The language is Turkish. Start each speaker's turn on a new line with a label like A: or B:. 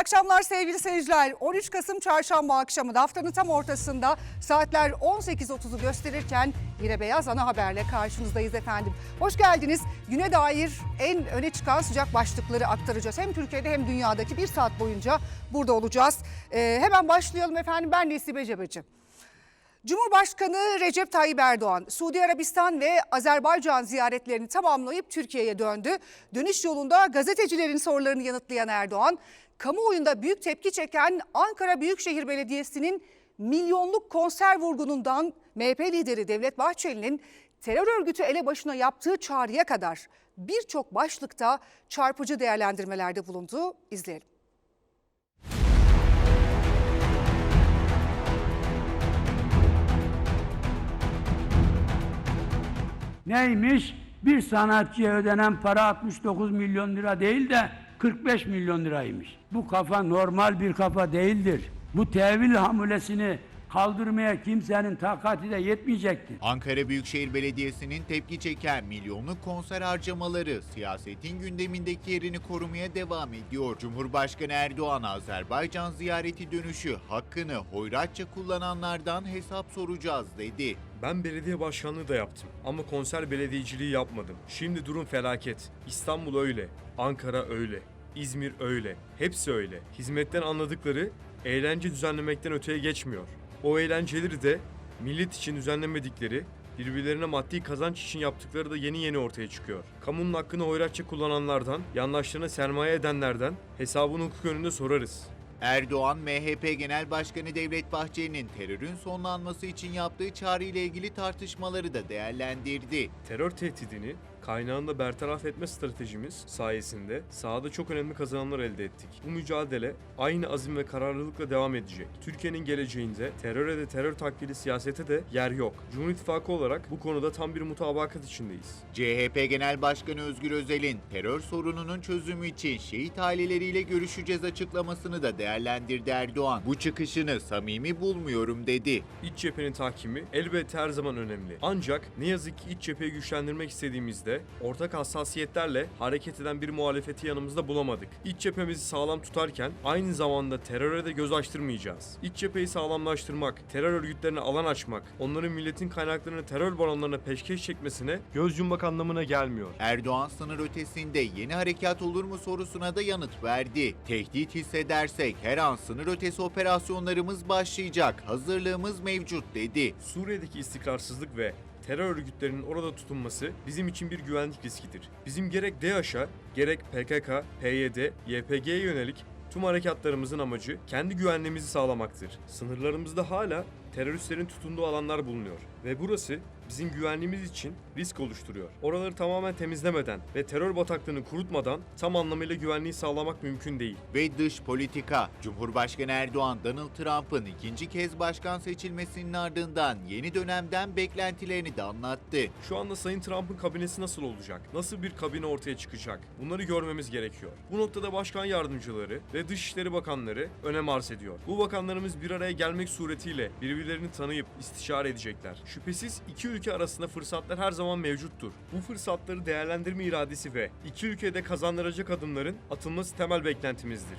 A: akşamlar sevgili seyirciler. 13 Kasım çarşamba akşamı haftanın tam ortasında saatler 18.30'u gösterirken yine beyaz ana haberle karşınızdayız efendim. Hoş geldiniz. Güne dair en öne çıkan sıcak başlıkları aktaracağız. Hem Türkiye'de hem dünyadaki bir saat boyunca burada olacağız. Ee, hemen başlayalım efendim. Ben Nesibe Cebeci. Cumhurbaşkanı Recep Tayyip Erdoğan, Suudi Arabistan ve Azerbaycan ziyaretlerini tamamlayıp Türkiye'ye döndü. Dönüş yolunda gazetecilerin sorularını yanıtlayan Erdoğan, kamuoyunda büyük tepki çeken Ankara Büyükşehir Belediyesi'nin milyonluk konser vurgunundan MHP lideri Devlet Bahçeli'nin terör örgütü elebaşına yaptığı çağrıya kadar birçok başlıkta çarpıcı değerlendirmelerde bulundu. İzleyelim.
B: Neymiş? Bir sanatçıya ödenen para 69 milyon lira değil de 45 milyon liraymış. Bu kafa normal bir kafa değildir. Bu tevil hamulesini kaldırmaya kimsenin takati de yetmeyecektir.
C: Ankara Büyükşehir Belediyesi'nin tepki çeken milyonluk konser harcamaları siyasetin gündemindeki yerini korumaya devam ediyor. Cumhurbaşkanı Erdoğan Azerbaycan ziyareti dönüşü hakkını hoyratça kullananlardan hesap soracağız dedi.
D: Ben belediye başkanlığı da yaptım ama konser belediyeciliği yapmadım. Şimdi durum felaket. İstanbul öyle, Ankara öyle, İzmir öyle. Hepsi öyle. Hizmetten anladıkları eğlence düzenlemekten öteye geçmiyor. O eğlenceleri de millet için düzenlemedikleri, birbirlerine maddi kazanç için yaptıkları da yeni yeni ortaya çıkıyor. Kamunun hakkını hoyratça kullananlardan, yandaşlarına sermaye edenlerden hesabını hukuk önünde sorarız.
C: Erdoğan, MHP Genel Başkanı Devlet Bahçeli'nin terörün sonlanması için yaptığı çağrı ile ilgili tartışmaları da değerlendirdi.
D: Terör tehdidini kaynağında bertaraf etme stratejimiz sayesinde sahada çok önemli kazanımlar elde ettik. Bu mücadele aynı azim ve kararlılıkla devam edecek. Türkiye'nin geleceğinde teröre de terör taklidi siyasete de yer yok. Cumhur İttifakı olarak bu konuda tam bir mutabakat içindeyiz.
C: CHP Genel Başkanı Özgür Özel'in terör sorununun çözümü için şehit aileleriyle görüşeceğiz açıklamasını da değerlendirdi Erdoğan. Bu çıkışını samimi bulmuyorum dedi.
D: İç cephenin tahkimi elbette her zaman önemli. Ancak ne yazık ki iç cepheyi güçlendirmek istediğimizde ortak hassasiyetlerle hareket eden bir muhalefeti yanımızda bulamadık. İç cephemizi sağlam tutarken aynı zamanda teröre de göz açtırmayacağız. İç cepheyi sağlamlaştırmak, terör örgütlerine alan açmak, onların milletin kaynaklarını terör baronlarına peşkeş çekmesine göz yummak anlamına gelmiyor.
C: Erdoğan sınır ötesinde yeni harekat olur mu sorusuna da yanıt verdi. Tehdit hissedersek her an sınır ötesi operasyonlarımız başlayacak. Hazırlığımız mevcut dedi.
D: Suriye'deki istikrarsızlık ve terör örgütlerinin orada tutunması bizim için bir güvenlik riskidir. Bizim gerek DAEŞ'a, gerek PKK, PYD, YPG'ye yönelik tüm harekatlarımızın amacı kendi güvenliğimizi sağlamaktır. Sınırlarımızda hala teröristlerin tutunduğu alanlar bulunuyor ve burası bizim güvenliğimiz için risk oluşturuyor. Oraları tamamen temizlemeden ve terör bataklığını kurutmadan tam anlamıyla güvenliği sağlamak mümkün değil.
C: Ve dış politika. Cumhurbaşkanı Erdoğan, Donald Trump'ın ikinci kez başkan seçilmesinin ardından yeni dönemden beklentilerini de anlattı.
D: Şu anda Sayın Trump'ın kabinesi nasıl olacak? Nasıl bir kabine ortaya çıkacak? Bunları görmemiz gerekiyor. Bu noktada başkan yardımcıları ve dışişleri bakanları önem arz ediyor. Bu bakanlarımız bir araya gelmek suretiyle birbirlerini tanıyıp istişare edecekler. Şüphesiz iki ülke arasında fırsatlar her zaman mevcuttur. Bu fırsatları değerlendirme iradesi ve iki ülkede kazandıracak adımların atılması temel beklentimizdir.